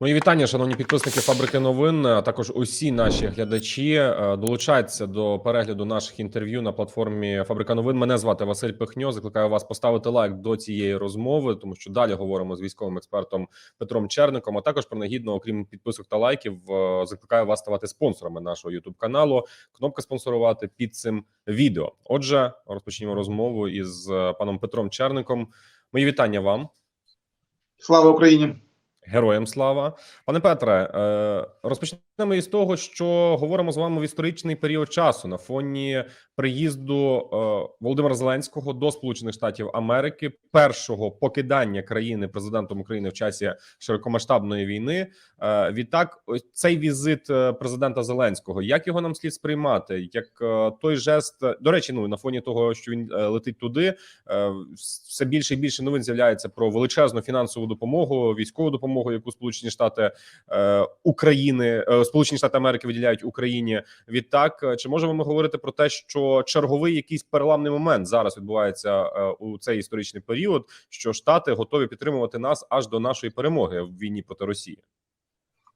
Мої вітання, шановні підписники фабрики новин. А також усі наші глядачі е, долучайтеся до перегляду наших інтерв'ю на платформі Фабрика новин. Мене звати Василь Пихньо. Закликаю вас поставити лайк до цієї розмови, тому що далі говоримо з військовим експертом Петром Черником. А також принагідно, окрім підписок та лайків, е, закликаю вас ставати спонсорами нашого Ютуб каналу. Кнопка спонсорувати під цим відео. Отже, розпочнімо розмову із е, паном Петром Черником. Мої вітання вам. Слава Україні! Героям слава, пане Петре. е, Розпочнемо із того, що говоримо з вами в історичний період часу на фоні приїзду е, Володимира Зеленського до Сполучених Штатів Америки, першого покидання країни президентом України в часі широкомасштабної війни. Е, Відтак, цей візит е, президента Зеленського, як його нам слід сприймати? Як той жест до речі, ну на фоні того, що він летить туди, все більше і більше новин з'являється про величезну фінансову допомогу, військову допомогу, яку Сполучені Штати України, Сполучені Штати Америки виділяють Україні. Відтак, е, чи можемо ми говорити про те, що черговий якийсь переламний момент зараз відбувається е, у цей історичний період, що Штати готові підтримувати нас аж до нашої перемоги в війні проти Росії?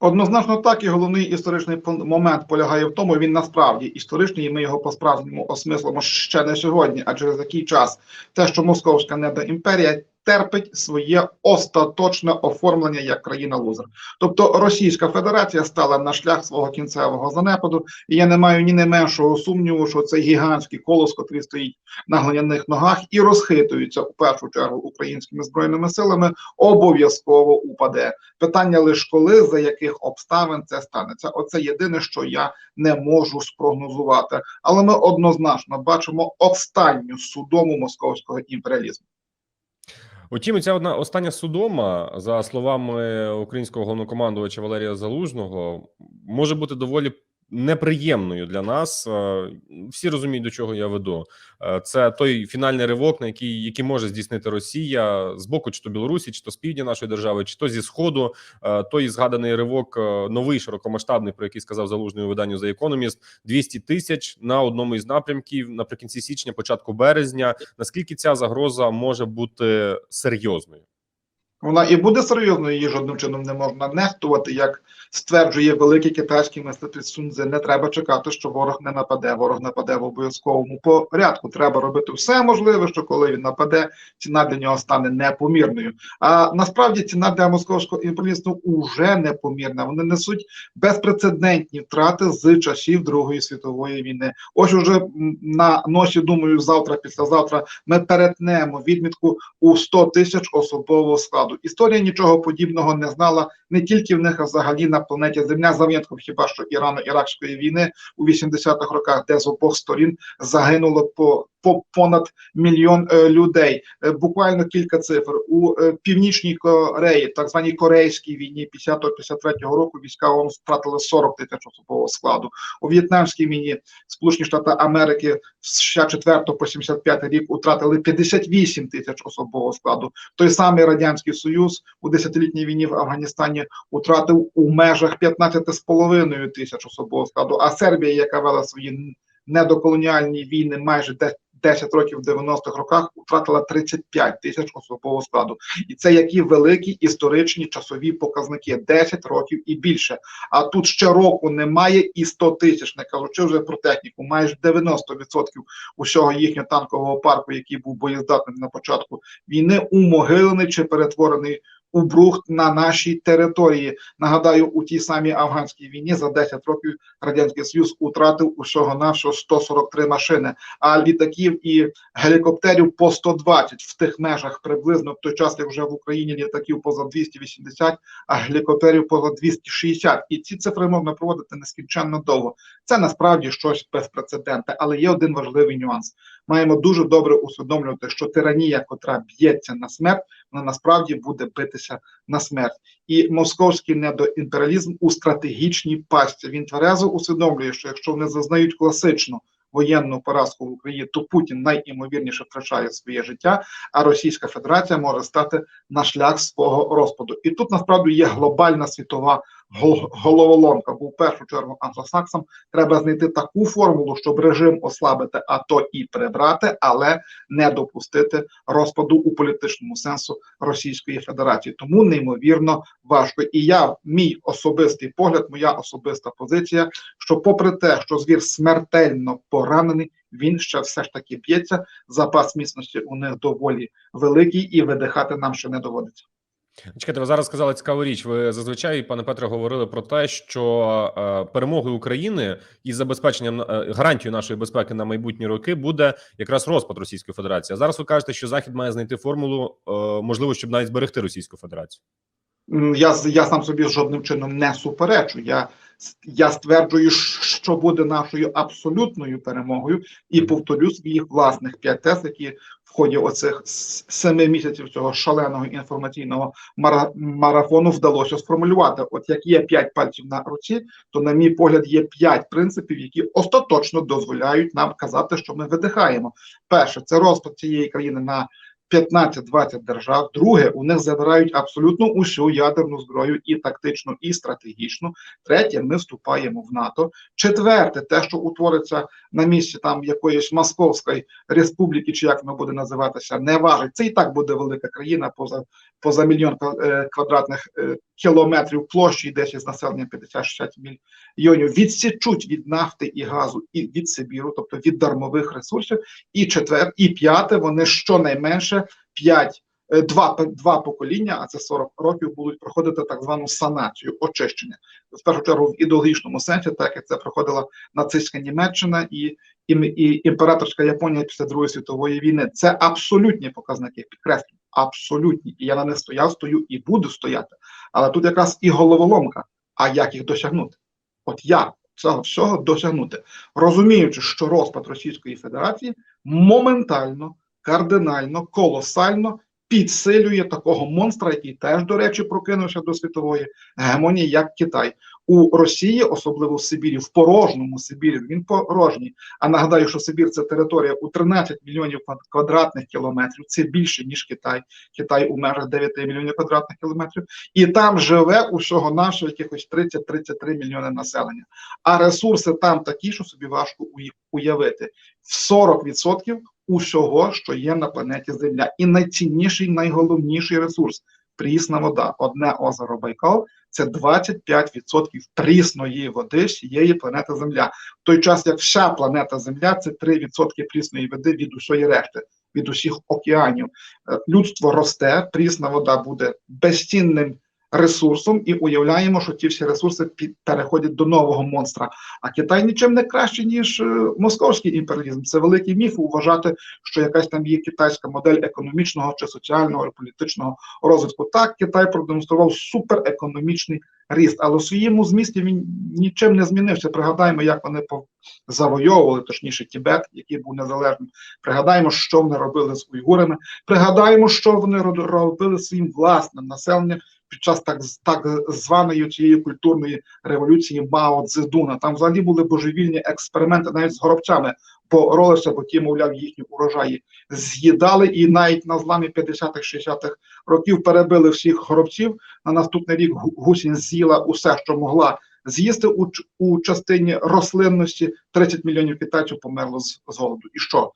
Однозначно так, і головний історичний момент полягає в тому, він насправді історичний, і ми його по-справжньому осмислимо ще не сьогодні, а через який час те, що Московська недоімперія терпить своє остаточне оформлення як країна-лузер. Тобто Російська Федерація стала на шлях свого кінцевого занепаду, і я не маю ні не меншого сумніву, що цей гігантський колос, котрий стоїть на глиняних ногах і розхитується у першу чергу українськими збройними силами, обов'язково упаде. Питання лише коли, за яких обставин це станеться. Оце єдине, що я не можу спрогнозувати. Але ми однозначно бачимо останню судому московського імперіалізму. Утім, ця одна остання судома, за словами українського головнокомандувача Валерія Залужного, може бути доволі неприємною для нас. Е, Всі розуміють, до чого я веду. Е, Це той фінальний ривок, на який, який може здійснити Росія з боку, чи то Білорусі, чи то з півдня нашої держави, чи то зі сходу. Е, Той згаданий ривок, новий широкомасштабний, про який сказав залужний у виданню за Economist, 200 тисяч на одному із напрямків наприкінці січня, початку березня. Наскільки ця загроза може бути серйозною? Вона і буде серйозною, її жодним чином не можна нехтувати, як стверджує великий китайський мислитель Сунзе. Не треба чекати, що ворог не нападе. Ворог нападе в обов'язковому порядку. Треба робити все можливе, що коли він нападе, ціна для нього стане непомірною. А насправді ціна для московського імперіалізму уже непомірна. Вони несуть безпрецедентні втрати з часів Другої світової війни. Ось уже на носі, думаю, завтра, післязавтра ми перетнемо відмітку у 100 тисяч особового складу. Історія нічого подібного не знала не тільки в них, а взагалі на планеті Земля за винятком хіба що Ірано-Іракської війни у 80-х роках, де з обох сторін загинуло по. По понад мільйон е, людей, Е, буквально кілька цифр у е, північній Кореї, так званій корейській війні 50-53 року війська ООН втратили 40 тисяч особового складу. У в'єтнамській війні Сполучені Штати Америки з 64 по 75 рік втратили 58 тисяч особового складу. Той самий радянський союз у десятилітній війні в Афганістані втратив у межах 15,5 тисяч особового складу. А Сербія, яка вела свої недоколоніальні війни майже де- 10 років в 90-х роках, втратила 35 тисяч особового складу. І це які великі історичні часові показники 10 років і більше. А тут ще року немає і 100 тисяч, не кажучи вже про техніку, майже 90% усього їхнього танкового парку, який був боєздатним на початку війни, умогилений чи перетворений у брухт на нашій території. Нагадаю, у тій самій афганській війні за 10 років радянський союз втратив усього навшого 143 машини, а літаків і гелікоптерів по 120 в тих межах приблизно в той час, як вже в Україні літаків поза 280, а гелікоптерів поза 260. І ці цифри можна проводити нескінченно довго. Це насправді щось безпрецедентне, але є один важливий нюанс. Маємо дуже добре усвідомлювати, що тиранія, котра б'ється на смерть, насправді буде битися на смерть. І московський недоімперіалізм у стратегічній пасті. Він тверезо усвідомлює, що якщо вони зазнають класичну воєнну поразку в Україні, то Путін найімовірніше втрачає своє життя, а Російська Федерація може стати на шлях свого розпаду. І тут насправді є глобальна світова головоломка, бо в першу чергу англосаксам треба знайти таку формулу, щоб режим ослабити, а то і прибрати, але не допустити розпаду у політичному сенсу Російської Федерації. Тому неймовірно важко. І я, мій особистий погляд, моя особиста позиція, що, попри те, що звір смертельно поранений, він ще все ж таки б'ється. Запас міцності у них доволі великий, і видихати нам ще не доводиться. Чекайте, ви зараз сказали цікаву річ. Ви зазвичай, пане Петре, говорили про те, що е, перемогою України і забезпеченням е, гарантією нашої безпеки на майбутні роки буде якраз розпад Російської Федерації. А зараз ви кажете, що Захід має знайти формулу, е, можливо, щоб навіть зберегти Російську Федерацію. Я, з- я сам собі жодним чином не суперечу. Я, я стверджую, що буде нашою абсолютною перемогою, і повторю своїх власних п'ять тез, які ході оцих семи місяців цього шаленого інформаційного мара, марафону вдалося сформулювати. От як є п'ять пальців на руці, то, на мій погляд, є п'ять принципів, які остаточно дозволяють нам казати, що ми видихаємо. Перше, це розпад цієї країни на 15-20 держав. Друге, у них забирають абсолютно усю ядерну зброю і тактичну, і стратегічну. Третє, ми вступаємо в НАТО. Четверте, те, що утвориться на місці там якоїсь Московської республіки, чи як воно буде називатися, не важить. Це і так буде велика країна поза поза мільйон е, квадратних е, кілометрів площі, десь із населення 50-60 мільйонів. Відсічуть від нафти і газу і від Сибіру, тобто від дармових ресурсів. І четвер, і п'яте, вони щонайменше п'ять. е, Два, два покоління, а це 40 років, будуть проходити так звану санацію, очищення. В першу чергу в ідеологічному сенсі, так як це проходила нацистська Німеччина і, і, і імператорська Японія після Другої світової війни. Це абсолютні показники, підкреслюю, абсолютні. І я на них стояв, стою і буду стояти. Але тут якраз і головоломка. А як їх досягнути? От як цього всього досягнути, розуміючи, що розпад Російської Федерації моментально, кардинально, колосально підсилює такого монстра, який теж, до речі, прокинувся до світової гемонії, як Китай. У Росії, особливо в Сибірі, в порожньому Сибірі, він порожній. А нагадаю, що Сибір це територія у 13 мільйонів квадратних кілометрів. Це більше ніж Китай. Китай у межах 9 мільйонів квадратних кілометрів, і там живе усього нашого якихось 30-33 мільйони населення. А ресурси там такі, що собі важко уявити. В 40% усього, що є на планеті Земля, і найцінніший, найголовніший ресурс прісна вода. Одне озеро Байкал це 25% прісної води всієї планети Земля. В той час, як вся планета Земля, це 3% прісної води від усієї решти, від усіх океанів. Е, Людство росте, прісна вода буде безцінним ресурсом, і уявляємо, що ті всі ресурси під- переходять до нового монстра. А Китай нічим не краще, ніж е, московський імперіалізм. Це великий міф вважати, що якась там є китайська модель економічного чи соціального, чи політичного розвитку. Так, Китай продемонстрував суперекономічний ріст, але у своєму змісті він нічим не змінився. Пригадаємо, як вони завойовували, точніше, Тібет, який був незалежним. Пригадаємо, що вони робили з уйгурами. Пригадаємо, що вони ро- робили своїм власним населенням під час так, так званої цієї культурної революції Мао Цзедуна. Там взагалі були божевільні експерименти навіть з горобцями боролися, бо ті, мовляв, їхні урожаї з'їдали, і навіть на зламі 50-х, 60-х років перебили всіх горобців. На наступний рік гусінь з'їла усе, що могла з'їсти у, у частині рослинності. 30 мільйонів китайців померло з, з голоду. І що?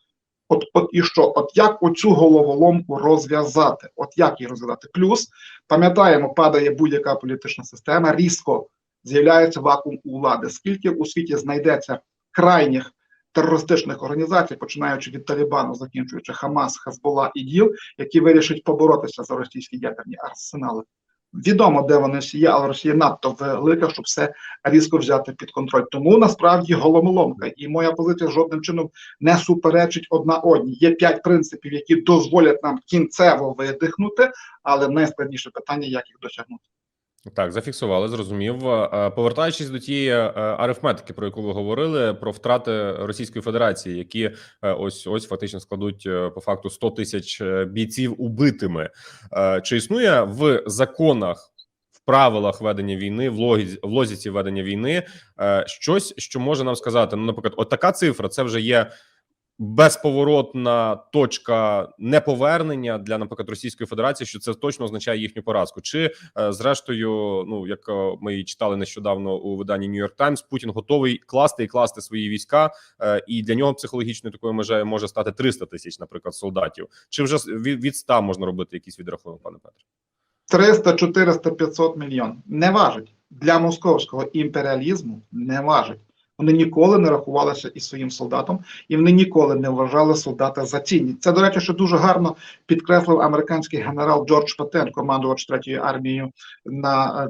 От, от і що? От як оцю головоломку розв'язати? От як її розв'язати? Плюс пам'ятаємо, падає будь-яка політична система, різко з'являється вакуум у влади. Скільки у світі знайдеться крайніх терористичних організацій, починаючи від Талібану, закінчуючи Хамас, Хезбола і ДІЛ, які вирішать поборотися за російські ядерні арсенали. Відомо, де вони всі є, але Росія надто велика, щоб все різко взяти під контроль. Тому насправді голомоломка, і моя позиція жодним чином не суперечить одна одній. Є п'ять принципів, які дозволять нам кінцево видихнути, але найскладніше питання, як їх досягнути. Так, зафіксували, зрозумів. Е, Повертаючись до тієї е, арифметики, про яку ви говорили, про втрати Російської Федерації, які е, ось ось фактично складуть по факту 100 тисяч бійців убитими. Чи існує в законах, в правилах ведення війни, в логіці, в логіці ведення війни щось, що може нам сказати? Ну, наприклад, от така цифра, це вже є безповоротна точка неповернення для, наприклад, Російської Федерації, що це точно означає їхню поразку. Чи е, зрештою, ну як е, ми і читали нещодавно у виданні New York Times, Путін готовий класти і класти свої війська, е, і для нього психологічною такою межею може стати 300 тисяч, наприклад, солдатів. Чи вже від, від 100 можна робити якийсь відрахунок, пане Петре? 300, 400, 500 мільйон. Не важить. Для московського імперіалізму не важить. Вони ніколи не рахувалися із своїм солдатом, і вони ніколи не вважали солдата за цінність. Це, до речі, що дуже гарно підкреслив американський генерал Джордж Патен, командувач третьої армії на е,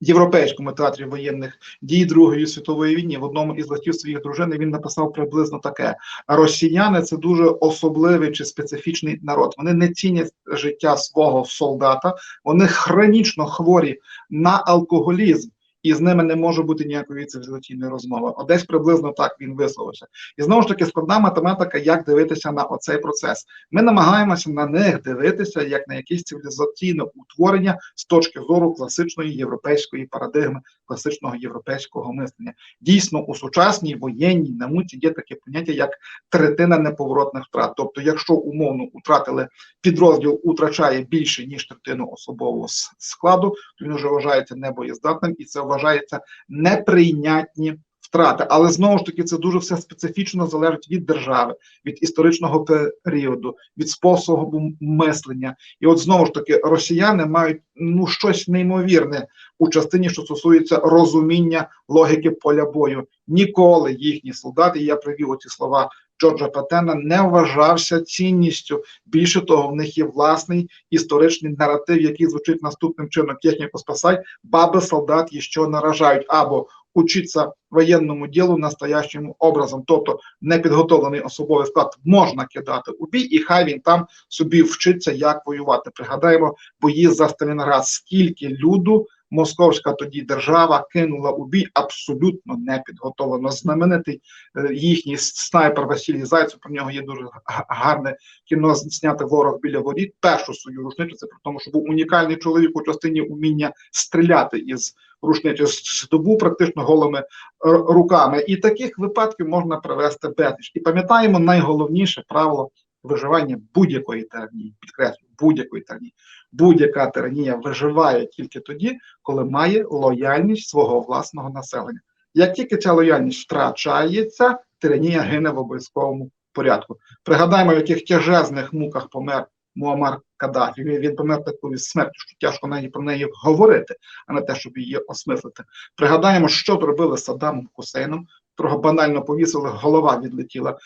Європейському театрі воєнних дій Другої світової війни в одному із листів своїх дружин він написав приблизно таке: росіяни це дуже особливий чи специфічний народ. Вони не цінять життя свого солдата, вони хронічно хворі на алкоголізм. І з ними не може бути ніякої цивілізаційної розмови. Одесь приблизно так він висловився. І знову ж таки складна математика, як дивитися на оцей процес. Ми намагаємося на них дивитися як на якесь цивілізаційне утворення з точки зору класичної європейської парадигми, класичного європейського мислення. Дійсно, у сучасній воєнній науці є таке поняття як третина неповоротних втрат. Тобто, якщо умовно втратили підрозділ, утрачає більше ніж третину особового складу, то він вже вважається небоєздатним, і це вважається неприйнятні втрати. Але знову ж таки, це дуже все специфічно залежить від держави, від історичного періоду, від способу мислення. І от знову ж таки, росіяни мають ну щось неймовірне у частині, що стосується розуміння логіки поля бою. Ніколи їхні солдати, я привів оці слова Джорджа Патена, не вважався цінністю. Більше того, в них є власний історичний наратив, який звучить наступним чином: техніку спасай, баби солдат ще наражають або учиться воєнному ділу настоящим образом, тобто непідготовлений особовий склад можна кидати у бій, і хай він там собі вчиться, як воювати. Пригадаємо бої за Сталінград, скільки люду. Московська тоді держава кинула у бій абсолютно непідготовлено. Знаменитий е, їхній снайпер Василій Зайцев. Про нього є дуже га- гарне кіно зняте ворог біля воріт. Першу свою рушницю це при тому, що був унікальний чоловік у частині уміння стріляти із рушниці з добу практично голими е, руками. І таких випадків можна привести безліч. І пам'ятаємо найголовніше правило виживання будь-якої тиранії. Підкреслю, будь-якої тиранії. Будь-яка тиранія виживає тільки тоді, коли має лояльність свого власного населення. Як тільки ця лояльність втрачається, тиранія гине в обов'язковому порядку. Пригадаємо, в яких тяжезних муках помер Муаммар Каддафі. Він, помер такою смертю, що тяжко навіть про неї говорити, а не те, щоб її осмислити. Пригадаємо, що зробили з Саддамом Хусейном, трохи банально повісили, голова відлетіла.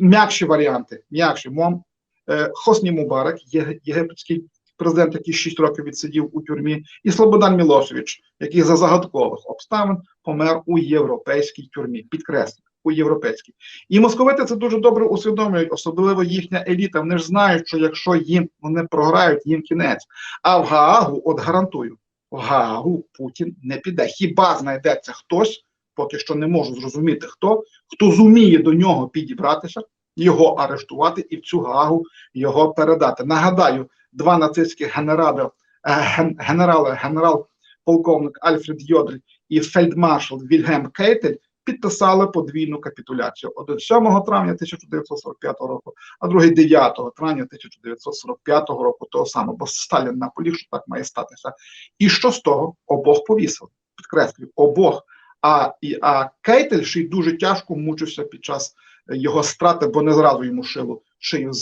М'якші варіанти, м'якші. Мом, е, Хосні Мубарак, єгипетський президент, який 6 років відсидів у тюрмі, і Слободан Мілошевич, який за загадкових обставин помер у європейській тюрмі. Підкреслю, у європейській. І московити це дуже добре усвідомлюють, особливо їхня еліта. Вони ж знають, що якщо їм вони програють, їм кінець. А в Гаагу, от гарантую, в Гаагу Путін не піде. Хіба знайдеться хтось, поки що не можу зрозуміти хто, хто зуміє до нього підібратися, його арештувати і в цю Гаагу його передати. Нагадаю, два нацистських генерали, е, ген- генерали, генерал-полковник Альфред Йодль і фельдмаршал Вільгельм Кейтель підписали подвійну капітуляцію. Один 7 травня 1945 року, а другий 9 травня 1945 року того самого, бо Сталін наполіг, що так має статися. І що з того? Обох повісили. Підкреслюю, обох. А, і, а Кейтель ще й дуже тяжко мучився під час е, його страти, бо не зразу йому шило шию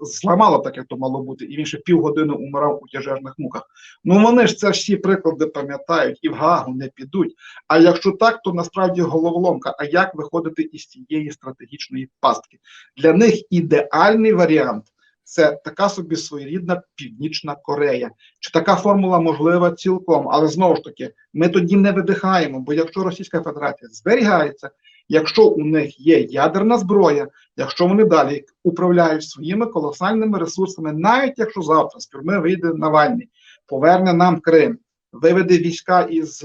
зламало, так як то мало бути, і він ще півгодини умирав у тяжежних муках. Ну вони ж це всі приклади пам'ятають і в Гагу не підуть. А якщо так, то насправді головоломка. А як виходити із цієї стратегічної пастки? Для них ідеальний варіант це така собі своєрідна Північна Корея. Чи така формула можлива цілком? Але знову ж таки, ми тоді не видихаємо, бо якщо Російська Федерація зберігається, якщо у них є ядерна зброя, якщо вони далі управляють своїми колосальними ресурсами, навіть якщо завтра з тюрми вийде Навальний, поверне нам Крим, виведе війська із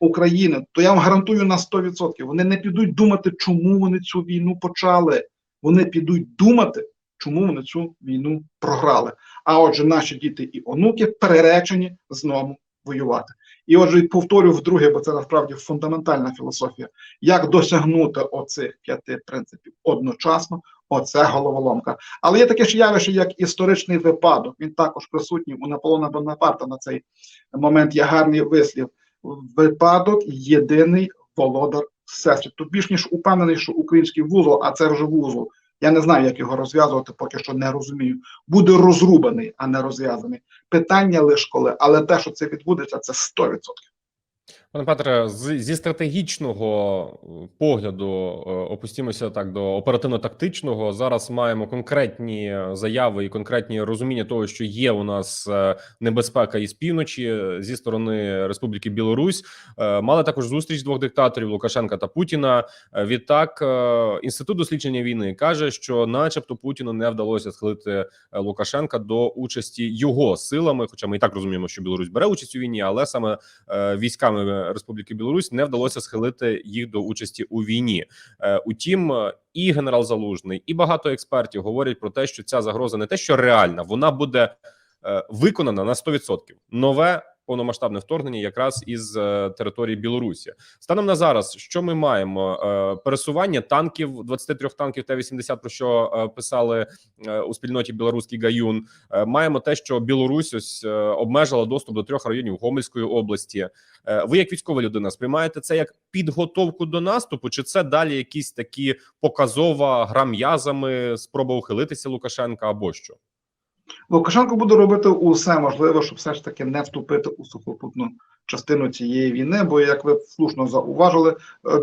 України, то я вам гарантую на 100%, вони не підуть думати, чому вони цю війну почали. Вони підуть думати, чому вони цю війну програли. А отже, наші діти і онуки переречені знову воювати. І отже, повторю вдруге, бо це насправді фундаментальна філософія. Як досягнути оцих п'яти принципів одночасно? Оце головоломка. Але є таке ж явище, як історичний випадок. Він також присутній у Наполеона Бонапарта на цей момент є гарний вислів. Випадок єдиний володар всесвіту. Більш ніж упевнений, що український вузол, а це вже вузол. Я не знаю, як його розв'язувати, поки що не розумію. Буде розрубаний, а не розв'язаний. Питання лише коли, але те, що це відбудеться, це 100%. Пане Петре, зі стратегічного е, погляду е, опустімося так до оперативно-тактичного. Зараз маємо конкретні заяви і конкретні розуміння того, що є у нас е, небезпека із півночі зі сторони Республіки Білорусь. Мали також зустріч двох диктаторів Лукашенка та Путіна. Відтак, інститут дослідження війни каже, що, начебто, Путіну не вдалося схилити Лукашенка до участі його силами. Хоча ми і так розуміємо, що Білорусь бере участь у війні, але саме військами Республіки Білорусь не вдалося схилити їх до участі у війні. Е, Утім, е, і генерал Залужний, і багато експертів говорять про те, що ця загроза не те, що реальна, вона буде е, виконана на 100%. Нове повномасштабне вторгнення якраз із е, території Білорусі. Станом на зараз, що ми маємо? Е, пересування танків 23 танків Т-80, про що е, писали у спільноті білоруський гаюн. Маємо те, що Білорусь ось обмежила доступ до трьох районів Гомельської області. Ви, як військова людина, сприймаєте це як підготовку до наступу, чи це далі якісь такі показова гра м'язами, спроба ухилитися Лукашенка або що? Лукашенко буде робити усе можливе, щоб все ж таки не вступити у сухопутну частину цієї війни. Бо, як ви слушно зауважили,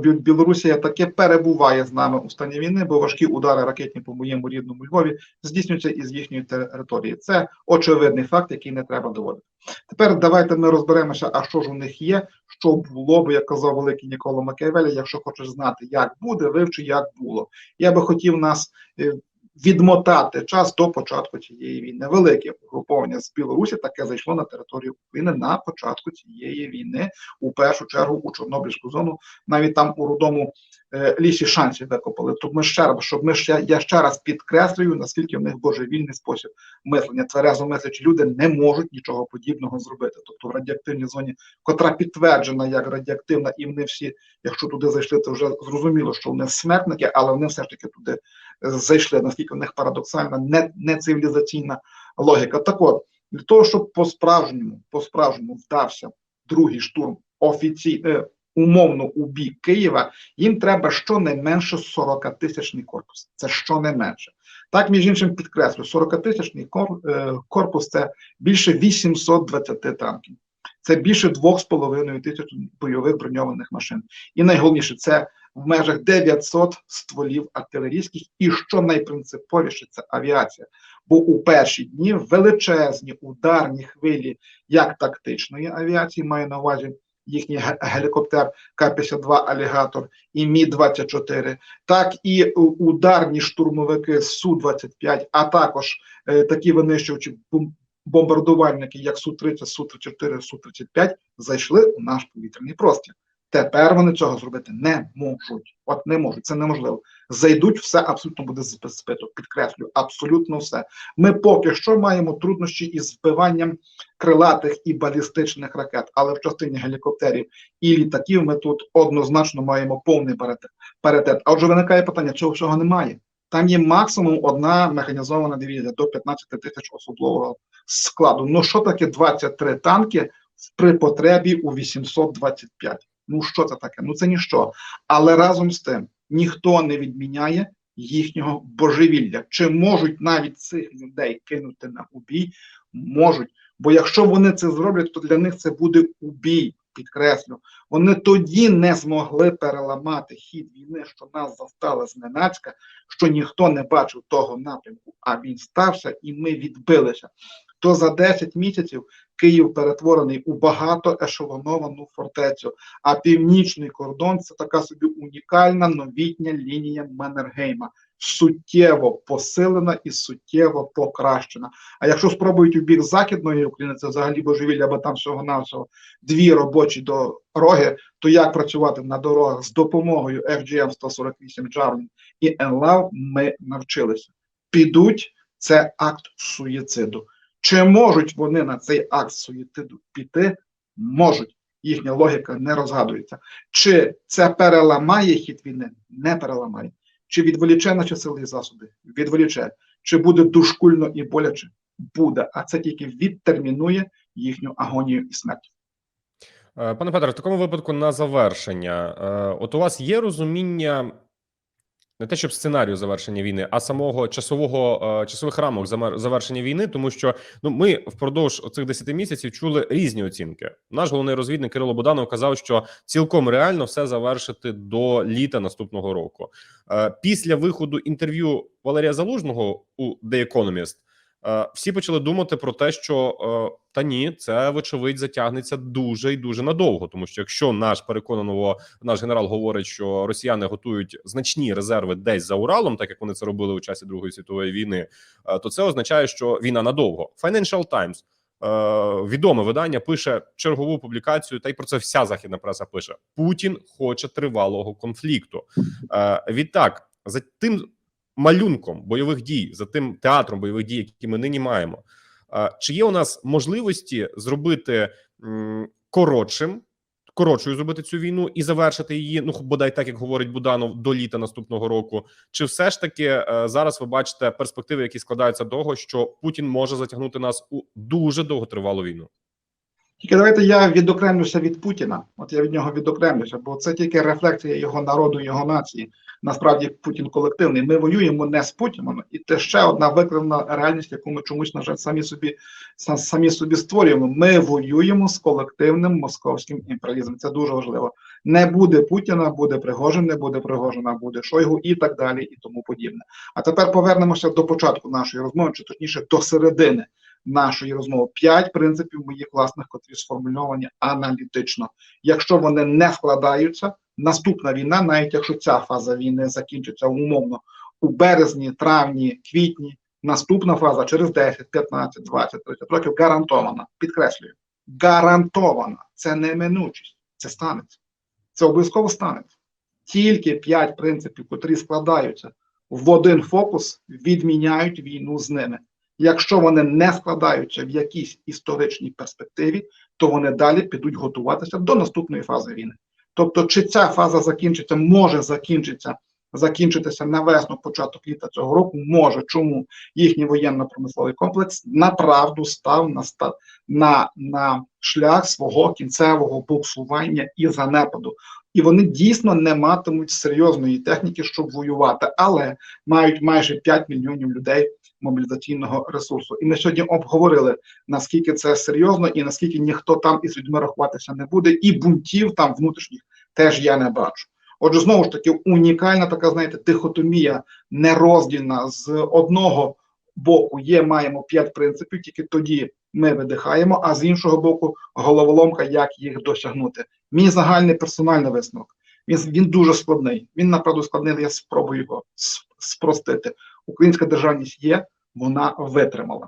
е, Білорусія таки перебуває з нами у стані війни, бо важкі удари ракетні по моєму рідному Львові здійснюються із їхньої території. Це очевидний факт, який не треба доводити. Тепер давайте ми розберемося, а що ж у них є, що було б, як казав великий Нікола Макіавелі, якщо хочеш знати, як буде, вивчи, як було. Я би хотів нас е, відмотати час до початку цієї війни. Велике угруповання з Білорусі таке зайшло на територію України на початку цієї війни, у першу чергу у Чорнобильську зону, навіть там у рудому е, лісі шансів викопали. Тому ще раз, щоб ми ще я ще раз підкреслюю, наскільки в них божевільний спосіб мислення. Тверезо мислячі люди не можуть нічого подібного зробити. Тобто в радіоактивній зоні, котра підтверджена як радіоактивна, і вони всі, якщо туди зайшли, то вже зрозуміло, що вони смертники, але вони все ж таки туди зайшли, наскільки в них парадоксальна, не, не цивілізаційна логіка. Так от, для того, щоб по-справжньому, по-справжньому вдався другий штурм офіційно, е, умовно у бік Києва, їм треба щонайменше 40-тисячний корпус. Це щонайменше. Так, між іншим, підкреслю, 40-тисячний е, корпус це більше 820 танків. Це більше 2,5 тисяч бойових броньованих машин. І найголовніше, це в межах 900 стволів артилерійських, і що найпринциповіше, це авіація. Бо у перші дні величезні ударні хвилі як тактичної авіації, маю на увазі їхній гелікоптер К-52 Алігатор і Мі-24, так і ударні штурмовики Су-25, а також е, такі винищувачі бомбардувальники, як Су-30, Су-34, Су-35, зайшли у наш повітряний простір. Тепер вони цього зробити не можуть. От не можуть, це неможливо. Зайдуть, все абсолютно буде збито. Підкреслю, абсолютно все. Ми поки що маємо труднощі із вбиванням крилатих і балістичних ракет, але в частині гелікоптерів і літаків ми тут однозначно маємо повний паритет. А отже, виникає питання: цього всього немає. Там є максимум одна механізована дивізія до 15 тисяч особового складу. Ну що таке 23 танки при потребі у 825? Ну що це таке? Ну це ніщо. Але разом з тим ніхто не відміняє їхнього божевілля. Чи можуть навіть цих людей кинути на убій? Можуть. Бо якщо вони це зроблять, то для них це буде убій. Підкреслю, вони тоді не змогли переламати хід війни, що нас застала зненацька, що ніхто не бачив того напрямку, а він стався, і ми відбилися. То за 10 місяців Київ перетворений у багатоешелоновану фортецю, а північний кордон це така собі унікальна новітня лінія Маннергейма, суттєво посилена і суттєво покращена. А якщо спробують у бік західної України, це взагалі божевілля, бо там всього навсього дві робочі дороги, то як працювати на дорогах з допомогою FGM 148 Javelin і НЛАВ ми навчилися. Підуть це акт суїциду. Чи можуть вони на цей акт суїциду піти? Можуть. Їхня логіка не розгадується. Чи це переламає хід війни? Не переламає. Чи відволіче наші сили і засоби? Відволіче. Чи буде душкульно і боляче? Буде. А це тільки відтермінує їхню агонію і смерть. Е, Пане Петре, в такому випадку на завершення. Е, От у вас є розуміння не те, щоб сценарію завершення війни, а самого часового е, часових рамок завершення війни, тому що ну ми впродовж цих 10 місяців чули різні оцінки. Наш головний розвідник Кирило Боданов казав, що цілком реально все завершити до літа наступного року. Е, Після виходу інтерв'ю Валерія Залужного у The Economist всі почали думати про те, що е, та ні, це вочевидь затягнеться дуже і дуже надовго. Тому що якщо наш переконано наш генерал говорить, що росіяни готують значні резерви десь за Уралом, так як вони це робили у часі Другої світової війни, е, то це означає, що війна надовго. Financial Times, е, відоме видання, пише чергову публікацію, та й про це вся західна преса пише: Путін хоче тривалого конфлікту. Е, Відтак, за тим малюнком бойових дій, за тим театром бойових дій, які ми нині маємо. Чи є у нас можливості зробити коротшим, коротшою зробити цю війну і завершити її? Ну бодай так як говорить Буданов до літа наступного року? Чи все ж таки е, зараз ви бачите перспективи, які складаються того, що Путін може затягнути нас у дуже довготривалу війну? Тільки давайте я відокремлюся від Путіна. От я від нього відокремлюся, бо це тільки рефлексія його народу, його нації. Насправді Путін колективний. Ми воюємо не з Путіном, і це ще одна викривлена реальність, яку ми чомусь на жаль самі собі са- самі собі створюємо. Ми воюємо з колективним московським імперіалізмом. Це дуже важливо. Не буде Путіна, буде Пригожин, не буде Пригожина, буде Шойгу і так далі, і тому подібне. А тепер повернемося до початку нашої розмови, чи точніше до середини нашої розмови. П'ять принципів моїх власних, котрі сформульовані аналітично. Якщо вони не складаються, наступна війна, навіть якщо ця фаза війни закінчиться умовно у березні, травні, квітні, наступна фаза через 10, 15, 20, 30 років гарантована. Підкреслюю, гарантована. Це неминучість. Це станеться. Це обов'язково станеться. Тільки п'ять принципів, котрі складаються в один фокус, відміняють війну з ними. Якщо вони не складаються в якійсь історичній перспективі, то вони далі підуть готуватися до наступної фази війни. Тобто, чи ця фаза закінчиться, може закінчитися, закінчитися на весну, початок літа цього року, може. Чому їхній воєнно-промисловий комплекс направду став на, на, на шлях свого кінцевого буксування і занепаду. І вони дійсно не матимуть серйозної техніки, щоб воювати, але мають майже 5 мільйонів людей мобілізаційного ресурсу. І ми сьогодні обговорили наскільки це серйозно, і наскільки ніхто там із людьми рахуватися не буде, і бунтів там внутрішніх теж я не бачу. Отже, знову ж таки, унікальна така, знаєте, дихотомія нероздільна з одного боку є, маємо п'ять принципів, тільки тоді ми видихаємо, а з іншого боку, головоломка, як їх досягнути. Мій загальний персональний висновок. Він, він дуже складний. Він направду складний, я спробую його спростити. Українська державність є, вона витримала.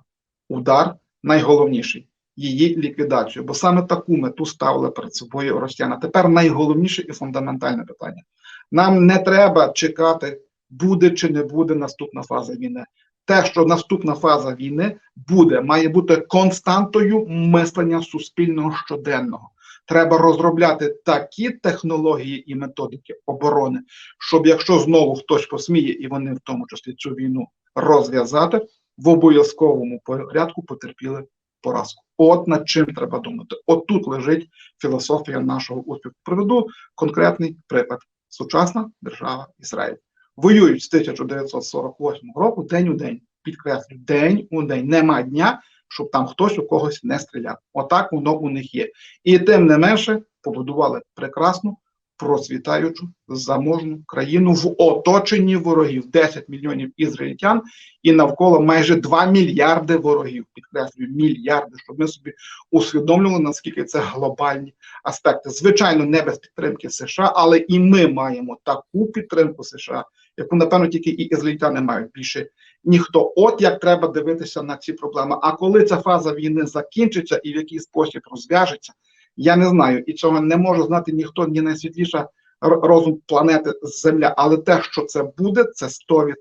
Удар найголовніший її ліквідацію, бо саме таку мету ставили перед собою росіяни. Тепер найголовніше і фундаментальне питання. Нам не треба чекати, буде чи не буде наступна фаза війни. Те, що наступна фаза війни буде, має бути константою мислення суспільного щоденного. Треба розробляти такі технології і методики оборони, щоб якщо знову хтось посміє, і вони в тому числі цю війну розв'язати, в обов'язковому порядку потерпіли поразку. От над чим треба думати. От тут лежить філософія нашого успіху. Приведу конкретний приклад: сучасна держава Ізраїль. Воюють з 1948 року день у день. Підкреслю, день у день. Нема дня, щоб там хтось у когось не стріляв. Отак воно у них є. І тим не менше побудували прекрасну, процвітаючу, заможну країну в оточенні ворогів. 10 мільйонів ізраїльтян і навколо майже 2 мільярди ворогів. Підкреслюю, мільярди, щоб ми собі усвідомлювали, наскільки це глобальні аспекти. Звичайно, не без підтримки США, але і ми маємо таку підтримку США, яку, напевно, тільки і ізраїльтяни мають більше ніхто. От як треба дивитися на ці проблеми. А коли ця фаза війни закінчиться і в який спосіб розв'яжеться, я не знаю. І цього не може знати ніхто, ні найсвітліша розум планети Земля. Але те, що це буде, це 100%.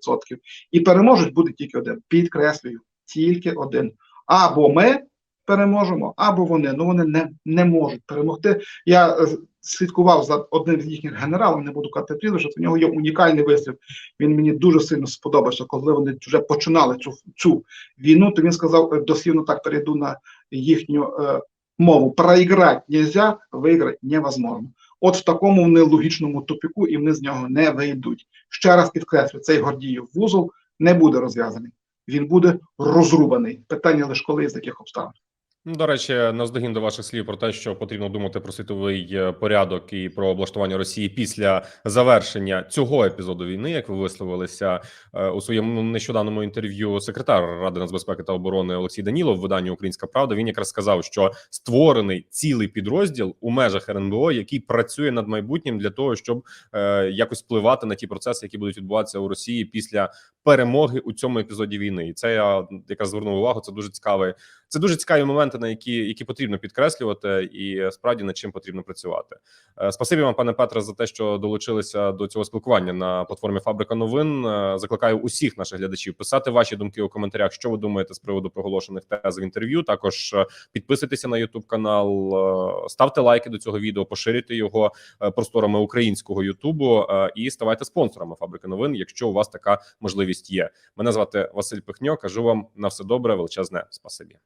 І переможець буде тільки один. Підкреслюю, тільки один. Або ми переможемо, або вони. Ну вони не, не можуть перемогти. Я е, слідкував за одним з їхніх генералів, не буду казати прізвище, у нього є унікальний вислів. Він мені дуже сильно сподобався, коли вони вже починали цю, цю війну. То він сказав е, дослівно так перейду на їхню е, мову: проіграти нельзя, виграти невозможно. От в такому вони логічному тупіку, і вони з нього не вийдуть. Ще раз підкреслю, цей Гордіїв вузол не буде розв'язаний. Він буде розрубаний. Питання лише коли з яких обставин. Ну, До речі, навздогін до ваших слів про те, що потрібно думати про світовий е, порядок і про облаштування Росії після завершення цього епізоду війни, як ви висловилися е, у своєму нещодавному інтерв'ю, секретар Ради нацбезпеки та оборони Олексій Данілов в виданні Українська Правда. Він якраз сказав, що створений цілий підрозділ у межах РНБО, який працює над майбутнім для того, щоб е, якось впливати на ті процеси, які будуть відбуватися у Росії після перемоги у цьому епізоді війни. І це я якраз звернув увагу. Це дуже цікавий це дуже цікаві моменти, на які які потрібно підкреслювати, і е, справді над чим потрібно працювати. Е, Спасибі вам, пане Петре, за те, що долучилися до цього спілкування на платформі Фабрика новин. Е, Закликаю усіх наших глядачів писати ваші думки у коментарях, що ви думаєте з приводу проголошених тез в інтерв'ю. Також підписуйтеся на Ютуб канал, ставте лайки до цього відео, поширюйте його просторами українського Ютубу і ставайте спонсорами Фабрики новин, якщо у вас така можливість є. Мене звати Василь Пихньо. Кажу вам на все добре, величезне спасибі.